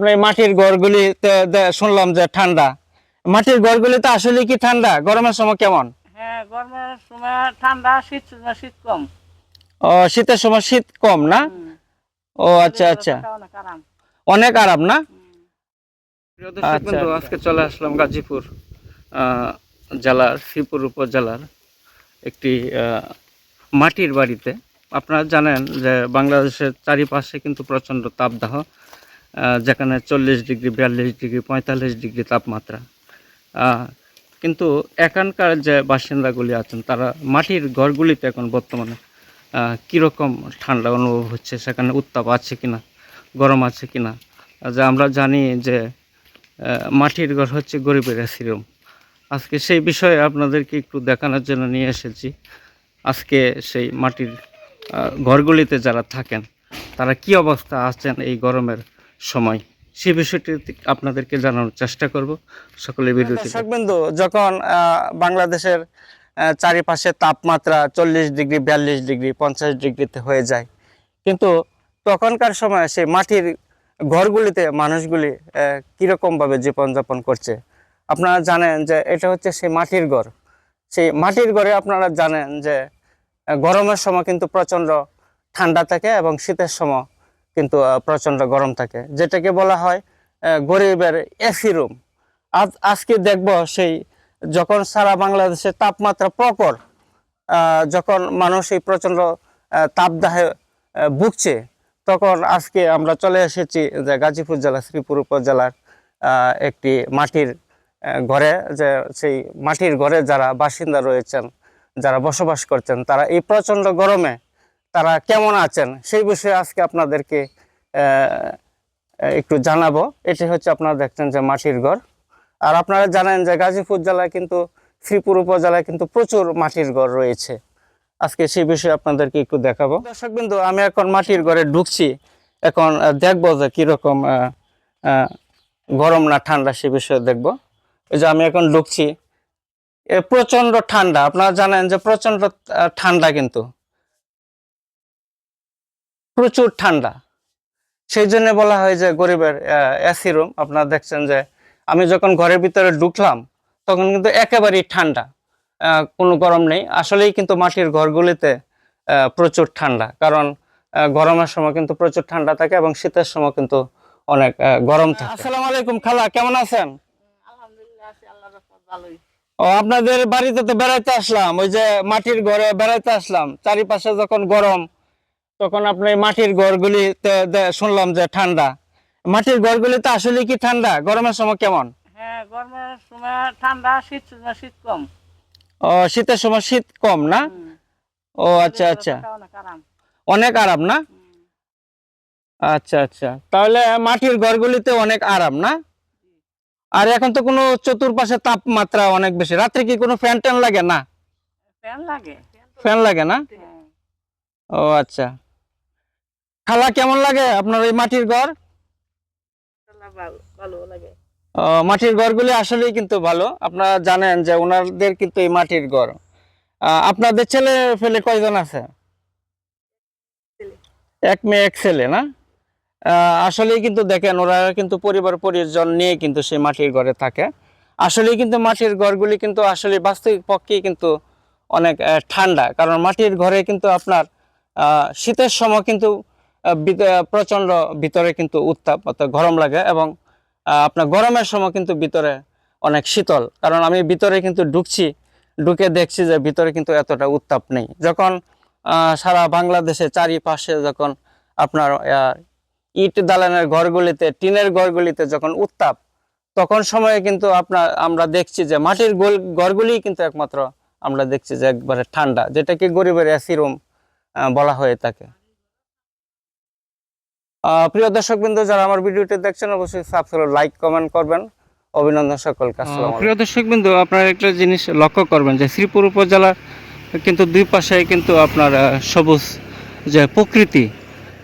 আপনার মাটির দে- শুনলাম যে ঠান্ডা। মাটির ঘরগুলিতে আসলে কি ঠান্ডা? গরমের সময় কেমন? হ্যাঁ গরমের সময় ঠান্ডা শীত শীত কম। ও শীতের সময় শীত কম না? ও আচ্ছা আচ্ছা। অনেক আরাম। অনেক আরাম না? প্রিয় দর্শক আচ্ছা, বন্ধু। আজকে চলে আসলাম গাজীপুর আহ, জেলার শ্রীপুর উপজেলার একটি আহ, মাটির বাড়িতে। আপনারা জানেন যে বাংলাদেশের চারিপাশে কিন্তু প্রচণ্ড তাপদাহ। যেখানে চল্লিশ ডিগ্রি, বিয়াল্লিশ ডিগ্রি, পঁয়তাল্লিশ ডিগ্রি তাপমাত্রা। কিন্তু এখানকার যে বাসিন্দাগুলি আছেন, তারা মাটির ঘরগুলিতে এখন বর্তমানে কীরকম ঠান্ডা অনুভব হচ্ছে, সেখানে উত্তাপ আছে কি না গরম আছে কি না যে আমরা জানি যে মাটির ঘর হচ্ছে গরিবের অ্যাসিরম আজকে সেই বিষয়ে আপনাদেরকে একটু দেখানোর জন্য নিয়ে এসেছি। আজকে সেই মাটির ঘরগুলিতে যারা থাকেন, তারা কি অবস্থা আছেন এই গরমের? সময়। সেই বিষয়টি আপনাদেরকে জানানোর চেষ্টা করব। সকলে ভিডিওটি দর্শকবিন্দু যখন বাংলাদেশের চারিপাশে তাপমাত্রা চল্লিশ ডিগ্রি বিয়াল্লিশ ডিগ্রি পঞ্চাশ ডিগ্রিতে হয়ে যায় কিন্তু তখনকার সময় সেই মাটির ঘরগুলিতে মানুষগুলি কীরকমভাবে জীবনযাপন করছে? আপনারা জানেন যে এটা হচ্ছে সেই মাটির ঘর। সেই মাটির ঘরে আপনারা জানেন যে গরমের সময় কিন্তু প্রচণ্ড ঠান্ডা থাকে এবং শীতের সময় কিন্তু প্রচণ্ড গরম থাকে। যেটাকে বলা হয় গরিবের এসি রুম। আজ, আজকে দেখব সেই যখন সারা বাংলাদেশে তাপমাত্রা প্রকর যখন মানুষ এই প্রচণ্ড তাপদাহে ভুগছে, তখন আজকে আমরা চলে এসেছি যে গাজীপুর জেলা, শ্রীপুর উপজেলার একটি মাটির ঘরে। যে সেই মাটির ঘরে যারা বাসিন্দা রয়েছেন, যারা বসবাস করছেন, তারা এই প্রচণ্ড গরমে তারা কেমন আছেন? সেই বিষয়ে আজকে আপনাদেরকে একটু জানাব। এটি হচ্ছে আপনারা দেখছেন যে মাটির ঘর। আর আপনারা জানেন যে গাজীপুর জেলায় কিন্তু, শ্রীপুর উপজেলায় কিন্তু প্রচুর মাটির ঘর রয়েছে। আজকে সেই বিষয়ে আপনাদেরকে একটু দেখাবো। দর্শক বিন্দু, আমি এখন মাটির ঘরে ঢুকছি। এখন দেখব যে কীরকম গরম না ঠান্ডা সে বিষয়ে দেখব। এই যে আমি এখন ঢুকছি। এ প্রচণ্ড ঠান্ডা। আপনারা জানেন যে প্রচণ্ড ঠান্ডা কিন্তু। প্রচুর ঠান্ডা। সেই জন্য বলা হয় যে গরিবের এসি রুম আপনারা দেখছেন যে আমি যখন ঘরের ভিতরে ঢুকলাম তখন কিন্তু একেবারেই ঠান্ডা আহ, কোনো গরম নেই। আসলেই কিন্তু মাটির ঘরগুলিতে আহ, প্রচুর ঠান্ডা কারণ গরমের সময় কিন্তু প্রচুর ঠান্ডা থাকে এবং শীতের সময় কিন্তু অনেক গরম থাকে। আসসালামু আলাইকুম খালা কেমন আছেন? আলহামদুলিল্লাহ আছি আল্লাহর রহমত ভালোই। ও আপনাদের বাড়িতে তো বেড়াইতে আসলাম ওই যে মাটির ঘরে বেড়াইতে আসলাম চারিপাশে যখন গরম তখন আপনি মাটির ঘরগুলিতে দে- শুনলাম যে ঠান্ডা। মাটির ঘরগুলিতে আসলে কি ঠান্ডা? গরমের সময় কেমন? হ্যাঁ গরমের সময় ঠান্ডা শীত শীত কম। ও শীতের সময় শীত কম না? ও আচ্ছা আচ্ছা। অনেক আরাম। অনেক আরাম না? আচ্ছা আচ্ছা। তাহলে মাটির ঘরগুলিতে অনেক আরাম না? আর এখন তো কোনো চতুর্পাশে তাপমাত্রা অনেক বেশি। রাত্রে কি কোনো ফ্যান ট্যান লাগে না? ফ্যান লাগে। ফ্যান লাগে না? হ্যাঁ। ও আচ্ছা। খালা কেমন লাগে আপনার ওই মাটির ঘর? ভালো- লাগে। মাটির ঘরগুলি আসলেই কিন্তু ভালো। আপনারা জানেন যে ওনাদের কিন্তু এই মাটির ঘর। আপনাদের ছেলে ফেলে কয়জন আছে? এক মেয়ে এক ছেলে না? আসলেই কিন্তু দেখেন ওরা কিন্তু পরিবার পরিজন নিয়ে কিন্তু সেই মাটির ঘরে থাকে। আসলেই কিন্তু মাটির ঘরগুলি কিন্তু আসলে বাস্তবিক পক্ষেই কিন্তু অনেক ঠান্ডা। কারণ মাটির ঘরে কিন্তু আপনার আহ, শীতের সময় কিন্তু প্রচণ্ড ভিতরে কিন্তু উত্তাপ, অর্থাৎ গরম লাগে এবং আপনার গরমের সময় কিন্তু ভিতরে অনেক শীতল। কারণ আমি ভিতরে কিন্তু ঢুকছি, ঢুকে দেখছি যে ভিতরে কিন্তু এতটা উত্তাপ নেই। যখন সারা বাংলাদেশে চারিপাশে যখন আপনার ইট দালানের ঘরগুলিতে, টিনের ঘরগুলিতে যখন উত্তাপ, তখন সময়ে কিন্তু আপনার, আমরা দেখছি যে মাটির গোল ঘরগুলি কিন্তু একমাত্র আমরা দেখছি যে একবারে ঠান্ডা, যেটাকে গরিবের এসি রুম বলা হয়ে থাকে। প্রিয় দর্শক বিন্দু যারা আমার ভিডিওটি দেখছেন অবশ্যই সাবস্ক্রাইব লাইক কমেন্ট করবেন। অভিনন্দন সকলকে আসসালামু প্রিয় দর্শক বিন্দু আপনার একটা জিনিস লক্ষ্য করবেন যে শ্রীপুর উপজেলা কিন্তু দুই পাশে কিন্তু আপনার সবুজ যে প্রকৃতি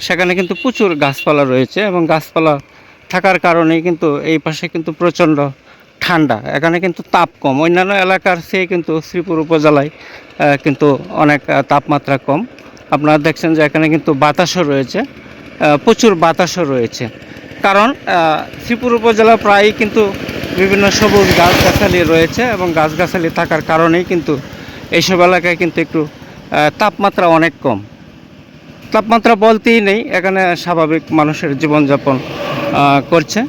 সেখানে কিন্তু প্রচুর গাছপালা রয়েছে এবং গাছপালা থাকার কারণেই কিন্তু এই পাশে কিন্তু প্রচণ্ড ঠান্ডা। এখানে কিন্তু তাপ কম। অন্যান্য এলাকার চেয়ে কিন্তু শ্রীপুর উপজেলায় কিন্তু অনেক তাপমাত্রা কম। আপনারা দেখছেন যে এখানে কিন্তু বাতাসও রয়েছে। প্রচুর বাতাসও রয়েছে। কারণ শ্রীপুর উপজেলা প্রায়ই কিন্তু বিভিন্ন সবুজ গাছগাছালি রয়েছে এবং গাছগাছালি থাকার কারণেই কিন্তু এইসব এলাকায় কিন্তু একটু তাপমাত্রা অনেক কম। তাপমাত্রা বলতেই নেই, এখানে স্বাভাবিক মানুষের জীবনযাপন করছে।